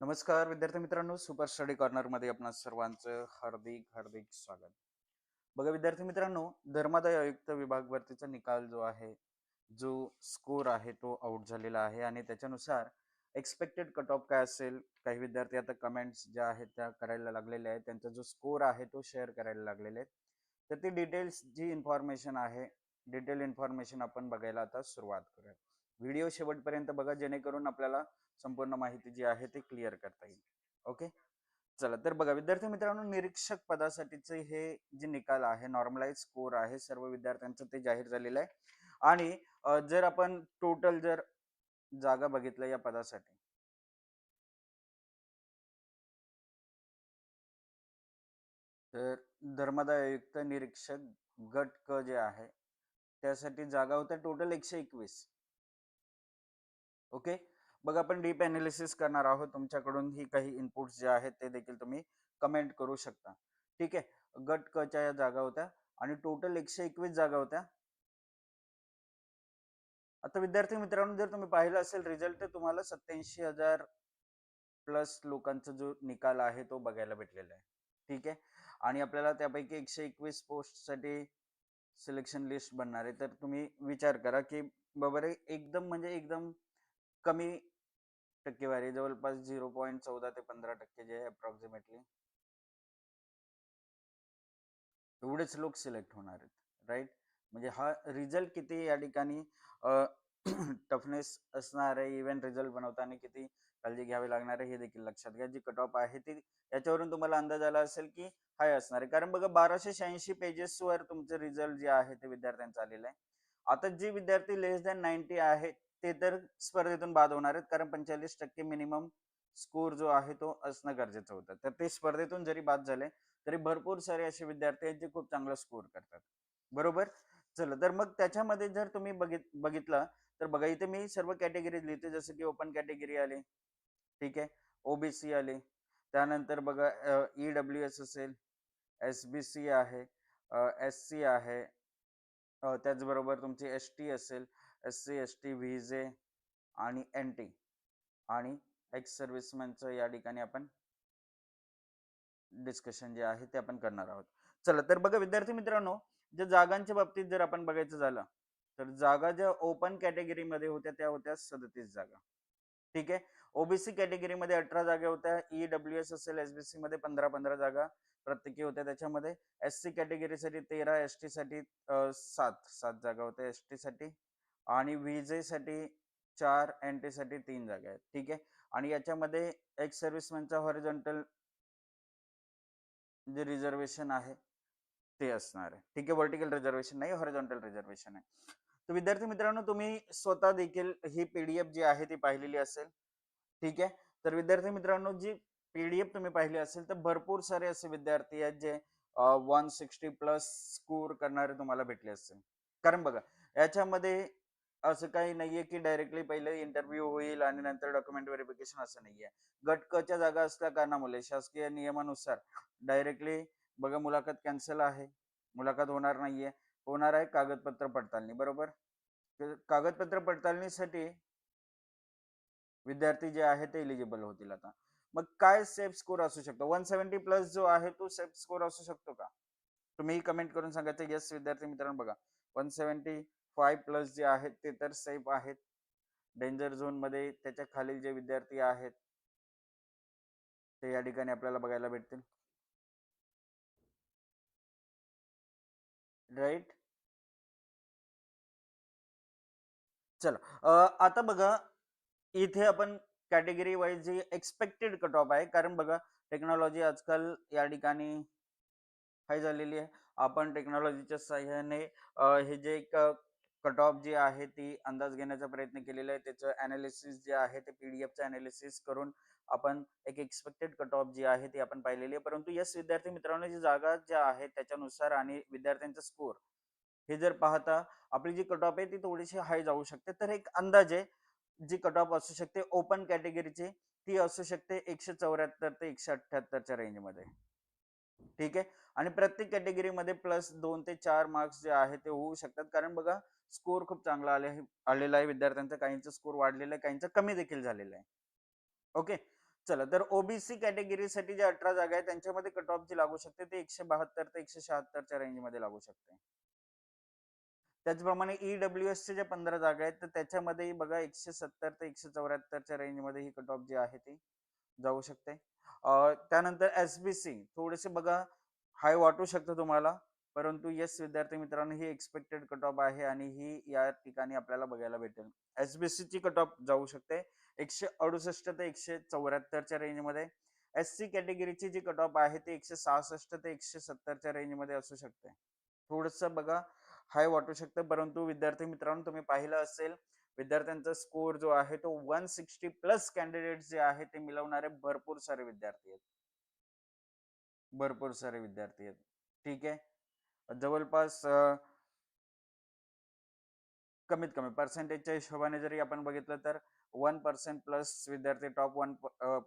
नमस्कार विद्यार्थी मित्रांनो सुपर स्टडी कॉर्नरमध्ये आपणा सर्वांचं हार्दिक हार्दिक स्वागत. बघा विद्यार्थी मित्रांनो धर्मादाय आयुक्त विभाग भरतीचा निकाल जो आहे जो स्कोर आहे तो आउट झालेला आहे आणि त्याच्यानुसार एक्सपेक्टेड कट ऑफ काय असेल काही विद्यार्थी आता कमेंट्स ज्या आहेत त्या करायला लागलेल्या आहेत त्यांचा जो स्कोर आहे तो शेअर करायला लागलेले आहेत. तर ती डिटेल्स जी इन्फॉर्मेशन आहे डिटेल इन्फॉर्मेशन आपण बघायला आता सुरुवात करूया व्हिडिओ शेवटपर्यंत बघा जेणेकरून आपल्याला संपूर्ण माहिती जी आहे ती क्लिअर करता येईल. ओके चला तर बघा विद्यार्थी मित्रांनो निरीक्षक पदासाठीचे हे जे निकाल आहे नॉर्मलाइज स्कोर आहे सर्व विद्यार्थ्यांचं ते जाहीर झालेलं आहे. आणि जर आपण टोटल जर जागा बघितलं या पदासाठी. तर धर्मदायुक्त आयुक्त निरीक्षक गट क जे आहे त्यासाठी जागा होत्या टोटल एकशे एकवीस. ओके बघ आपण डीप अनालिसिस करणार आहोत. तुमच्याकडून ही काही इनपुट्स जे आहेत ते देखील तुम्ही कमेंट करू शकता. ठीक आहे? गट क च्या या जागा होत्या आणि टोटल एकशे एकवीस जागा होत्या. आता विद्यार्थी मित्रांनो जर तुम्ही पाहिलं असेल रिझल्ट तर तुम्हाला सत्याऐंशी हजार प्लस लोकांचा जो निकाल आहे तो बघायला भेटलेला आहे. ठीक आहे? आणि आपल्याला त्यापैकी एकशे एकवीस पोस्टसाठी सिलेक्शन लिस्ट बनणार आहे. तर तुम्ही विचार करा की बाबा रे एकदम म्हणजे एकदम कमी टक्केवारी जवळपास झिरो पॉईंट चौदा ते पंधरा टक्के जे आहे अप्रॉक्सिमेटली एवढेच लोक सिलेक्ट होणार आहेत राईट म्हणजे हा रिझल्ट किती या ठिकाणी टफनेस असणार आहे इव्हेंट रिझल्ट बनवताना किती काळजी घ्यावी लागणार आहे हे देखील लक्षात घ्या. जी कट ऑफ आहे ती याच्यावरून तुम्हाला अंदाज आला असेल की हाय असणार आहे. कारण बघा बाराशे शहाऐंशी पेजेस वर रिझल्ट जे आहे ते विद्यार्थ्यांचं आलेलं आहे. आता जे विद्यार्थी लेस दॅन नाईन्टी आहेत ते तर स्पर्धेतून बाद होणार आहेत. कारण पंचेचाळीस टक्के मिनिमम स्कोर जो आहे तो असणं गरजेचं होतं. तर ते स्पर्धेतून जरी बाद झाले तरी भरपूर सारे असे विद्यार्थी आहेत जे खूप चांगला स्कोर करतात. बरोबर? चला तर मग त्याच्यामध्ये जर तुम्ही बघित बघितलं तर बघा इथे मी सर्व कॅटेगरीज लिहिते जसं की ओपन कॅटेगरी आली ठीक आहे. ओबीसी आली. त्यानंतर बघा ई डब्ल्यू एस असेल एस बी सी आहे एस सी आहे त्याचबरोबर तुमची एस टी असेल S C S T V J आणि एन टी आणि एक्स सर्व्हिसमॅनचं या ठिकाणी आपण डिस्कशन जे आहे ते आपण करणार आहोत. चला तर बघा विद्यार्थी मित्रांनो ज्या जागांच्या बाबतीत जर आपण बघायचं झालं तर जागा ज्या ओपन कॅटेगरीमध्ये होत्या त्या होत्या सदतीस जागा. ठीक आहे? ओबीसी कॅटेगरीमध्ये अठरा जागा होत्या ई डब्ल्यू एस असेल एसबीसी मध्ये पंधरा पंधरा जागा प्रत्येकी होत्या त्याच्यामध्ये. एस सी कॅटेगरीसाठी तेरा एस टी साठी सात सात जागा होत्या एस टी साठी आणि विजेसाठी साठी चार एन टी साठी तीन जागा आहेत. ठीक आहे? आणि याच्यामध्ये एक्स सर्व्हिसमॅनचा हॉरिझॉन्टल जे रिझर्वेशन आहे ते असणार आहे. ठीक आहे? व्हर्टिकल रिझर्वेशन नाही हॉरिझॉन्टल रिझर्वेशन आहे. तर विद्यार्थी मित्रांनो तुम्ही स्वतः देखील ही पीडीएफ जी आहे ती पाहिलेली असेल. ठीक आहे? तर विद्यार्थी मित्रांनो जी पीडीएफ तुम्ही पाहिली असेल तर भरपूर सारे असे विद्यार्थी आहेत जे वन सिक्स्टी प्लस स्कोर करणारे तुम्हाला भेटले असतील. कारण बघा याच्यामध्ये असं काही नाहीये की डायरेक्टली पहिले इंटरव्ह्यू होईल आणि नंतर डॉक्युमेंट व्हेरिफिकेशन असं नाहीये. गट क च्या जागा असल्या कारणामुळे शासकीय नियमानुसार डायरेक्टली बघा मुलाखत कॅन्सल आहे. मुलाखत होणार नाहीये. होणार आहे कागदपत्र पडताळणी बरोबर? कागदपत्र पडताळणीसाठी विद्यार्थी जे आहे ते एलिजिबल होतील आता. मग काय सेफ स्कोर असू शकतो? वन सेव्हन्टी प्लस जो आहे तो सेफ स्कोर असू शकतो का? तुम्ही कमेंट करून सांगायचं येस विद्यार्थी मित्रांनो बघा. वन सेव्हन्टी फाय प्लस जे आहेत ते तर सेफ आहेत. डेंजर झोनमध्ये त्याच्या खालील जे विद्यार्थी आहेत. ते या ठिकाणी आपल्याला बघायला भेटतील. राईट? चला आता बघा इथे आपण कॅटेगरी वाईज जी एक्सपेक्टेड कट ऑफ आहे कारण बघा टेक्नॉलॉजी आजकाल या ठिकाणी हाय झालेली आहे. आपण टेक्नॉलॉजीच्या सहाय्याने हे जे एक कट ऑफ जी आहे ती अंदाज घेण्याचा प्रयत्न केलेला आहे. त्याचं अनालिसिस जे आहे ते पीडीएफचं अनालिसिस करून आपण एक एक्सपेक्टेड कट ऑफ जी आहे ती आपण पाहिलेली आहे. परंतु यस विद्यार्थी मित्रांनो जी जागा ज्या आहेत त्याच्यानुसार आणि विद्यार्थ्यांचा स्कोर हे जर पाहता आपली जी कट ऑफ आहे ती थोडीशी हाय जाऊ शकते. तर एक अंदाजे जी कट ऑफ असू शकते ओपन कॅटेगरीची ती असू शकते एकशे चौऱ्याहत्तर ते एकशे अठ्ठ्याहत्तरच्या रेंजमध्ये ठीक आहे? आणि प्रत्येक कॅटेगरीमध्ये प्लस दोन ते चार मार्क्स जे आहे ते होऊ शकतात. कारण बघा स्कोर खूप चांगला आले आलेला आहे. विद्यार्थ्यांचा काहींचा स्कोर वाढलेला आहे काहींचा कमी देखील झालेला आहे. ओके चला तर ओबीसी कॅटेगरीसाठी जे अठरा जागा आहेत त्यांच्यामध्ये कट ऑफ जी लागू शकते ते एकशे बहात्तर ते एकशे शहात्तरच्या रेंजमध्ये लागू शकते. त्याचप्रमाणे ईडब्ल्यू एस चे जे पंधरा जागा आहेत तर त्याच्यामध्येही बघा एकशे सत्तर ते एकशे चौऱ्याहत्तरच्या रेंजमध्ये ही कट ऑफ जी आहे ती जाऊ शकते. त्यानंतर एस बी सी. थोडेसे बघा हाय वाटू शकतं तुम्हाला परंतु येस विद्यार्थी मित्रांनो ही एक्सपेक्टेड कट ऑफ आहे आणि ही या ठिकाणी आपल्याला बघायला भेटेल. एस बी सी ची कट ऑफ जाऊ शकते. एकशे अडुसष्ट ते एकशे चौऱ्याहत्तरच्या रेंजमध्ये एस सी कॅटेगरीची जी कट ऑफ आहे ती एकशे सहासष्ट ते एकशे सत्तरच्या रेंजमध्ये असू शकते. थोडस बघा हाय वाटू शकतं परंतु विद्यार्थी मित्रांनो तुम्ही पाहिलं असेल विद्यार्थ्यांचा स्कोर जो आहे तो वन सिक्स्टी प्लस कॅन्डिडेट जे आहे ते मिळवणारे भरपूर सारे विद्यार्थी आहेत. भरपूर सारे विद्यार्थी आहेत. ठीक आहे? जवळपास कमीत कमी पर्सेंटेजच्या हिशोबाने जरी आपण बघितलं तर वन पर्सेंट प्लस विद्यार्थी टॉप वन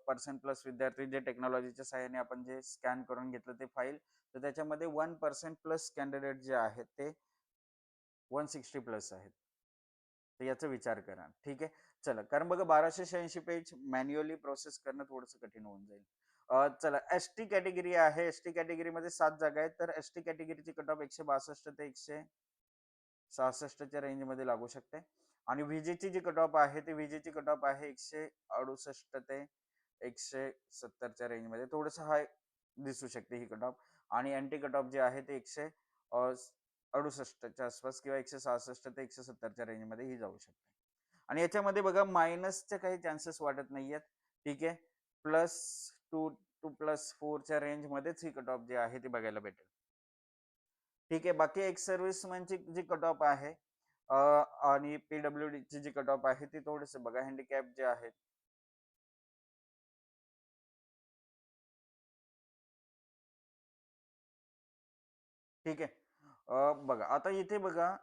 पर्सेंट प्लस विद्यार्थी जे टेक्नॉलॉजीच्या सहाय्याने आपण जे स्कॅन करून घेतलं ते फाईल तर त्याच्यामध्ये वन पर्सेंट प्लस कॅन्डिडेट जे आहेत ते वन सिक्स्टी प्लस आहेत. तर याचा विचार करा. ठीक आहे? चला कारण बघा बाराशे शहाऐंशी पेज मॅन्युअली प्रोसेस करणं थोडंसं कठीण होऊन जाईल. चला एस टी कॅटेगरी आहे. एस टी कॅटेगरीमध्ये सात जागा आहेत. तर एस टी कॅटेगरीची कट ऑफ एकशे बासष्ट ते एकशे सहासष्टच्या रेंजमध्ये लागू शकते. आणि विजेची जी कट ऑफ आहे ती विजेची कट ऑफ आहे एकशे अडुसष्ट ते एकशे सत्तरच्या रेंजमध्ये थोडंसं हाय दिसू शकते ही कट ऑफ आणि अँटी कट ऑफ जे आहे ते एकशे अडुसष्टच्या आसपास किंवा एकशे सहासष्ट ते एकशे सत्तरच्या रेंजमध्ये ही जाऊ शकते. आणि याच्यामध्ये बघा मायनसचे काही चान्सेस वाटत नाही आहेत ठीक आहे? प्लस टू टू प्लस फोरच्या रेंजमध्येच ही कट ऑफ जी आहे ती बघायला भेटेल. ठीक आहे? बाकी एक सर्व्हिसमॅनची जी कट ऑफ आहे आणि पीडब्ल्यू ची जी कट ऑफ आहे ती थोडेसे बघा. हँडिकॅप जे आहेत ठीक आहे? बघा आता इथे बघा.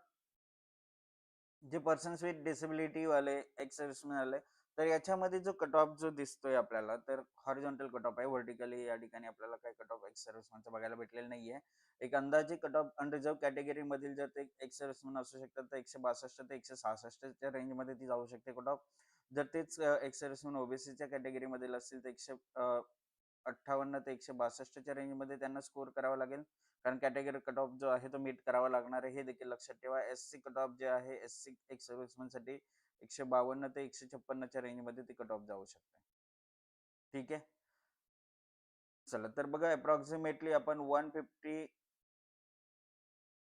जे पर्सन्स विथ डिसेबिलिटी वाले एक्स आले तर याच्यामध्ये जो कट ऑफ जो दिसतोय आपल्याला तर हॉरिझॉन्टल कट ऑफ आहे. व्हर्टिकली या ठिकाणी आपल्याला काही कट ऑफ एक्सर्विसमॅनचं बघायला भेटलेलं नाहीये. एक अंदाजे कट ऑफ अनरिझर्व कॅटेगरी मधील जर ते एक्सर्व्हिसमन असू शकतात तर एकशे बासष्ट ते एकशे सहासष्टच्या रेंजमध्ये ती जाऊ शकते कट ऑफ जर तेच एक्सर्व्हिसमन ओबीसीच्या कॅटेगरीमधील असतील तर एकशे अठ्ठावन्न ते एकशे बासष्टच्या रेंजमध्ये त्यांना स्कोर करावा लागेल. कारण कॅटेगरी कट ऑफ जो आहे तो मीट करावा लागणार आहे. हे देखील लक्षात ठेवा. एस सी कट ऑफ जे आहे एस सी एक सर्व्हिसमॅनसाठी एकशे बावन्न ते एकशे छप्पन्नच्या रेंजमध्ये ती कट ऑफ जाऊ शकते. ठीक आहे? चला तर बघा अप्रॉक्सिमेटली आपण one fifty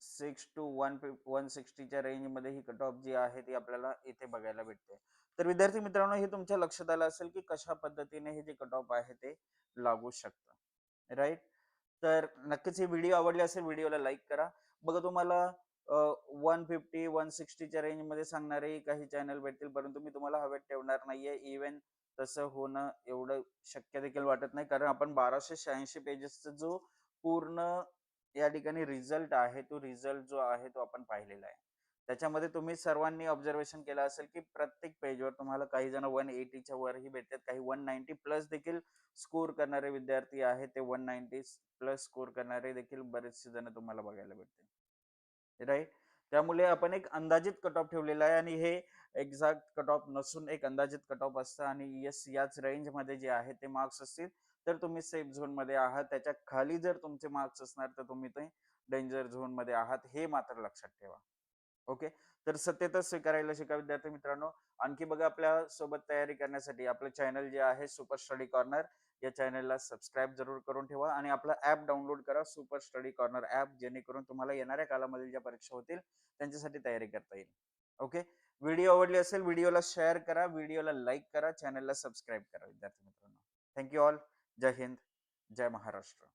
six to one one सिक्स्टीच्या रेंजमध्ये ही कट ऑफ जी आहे ती आपल्याला इथे बघायला भेटते. तर विद्यार्थी मित्रांनो हे तुमच्या लक्षात आलं असेल की कशा पद्धतीने हे जे कट ऑफ आहे ते लागू शकतं. राईट तर नक्कीच ही व्हिडिओ आवडली असेल व्हिडिओला लाईक करा. बघा तुम्हाला वन फिफ्टी वन सिक्स्टीच्या रेंजमध्ये सांगणारे काही चॅनल भेटतील परंतु मी तुम्हाला हवेत ठेवणार नाहीये. इव्हन तसं होणं एवढं शक्य देखील वाटत नाही कारण आपण बाराशे शहाऐंशी पेजेसचा जो पूर्ण या ठिकाणी रिझल्ट आहे तो रिझल्ट जो आहे तो आपण पाहिलेला आहे. त्याच्यामध्ये तुम्ही सर्वांनी ऑब्झर्वेशन केलं असेल की प्रत्येक पेजवर तुम्हाला काही जण वन एटीच्या वरही भेटतात. काही वन नाईन्टी प्लस देखील स्कोर करणारे विद्यार्थी आहेत. ते वन नाईन्टी प्लस स्कोर करणारे देखील बरेचसे जण तुम्हाला बघायला भेटते राईट त्यामुळे आपण एक अंदाजित कट ऑफ ठेवलेला आहे आणि हे एक्झॅक्ट कट ऑफ नसून एक अंदाजित कट ऑफ असतं आणि यस याच रेंजमध्ये जे आहे ते मार्क्स असतील तर तुम्ही सेफ झोनमध्ये आहात. त्याच्याखाली जर तुमचे मार्क्स असणार तर तुम्ही ते डेंजर झोनमध्ये आहात. हे मात्र लक्षात ठेवा. ओके? तर सत्यतच स्वीकारायला शिका विद्यार्थी मित्रांनो. आणखी बघा आपल्यासोबत तयारी करण्यासाठी आपलं चॅनल जे आहे सुपर स्टडी कॉर्नर या चॅनलला सबस्क्राईब जरूर करून ठेवा आणि आपला ऍप डाउनलोड करा सुपर स्टडी कॉर्नर ऍप जेणेकरून तुम्हाला येणाऱ्या कालामधील ज्या परीक्षा होतील त्यांच्यासाठी तयारी करता येईल. ओके? व्हिडिओ आवडली असेल व्हिडिओला शेअर करा व्हिडिओला लाईक करा चॅनलला सबस्क्राईब करा विद्यार्थी मित्रांनो. थँक्यू ऑल जय हिंद जय महाराष्ट्र.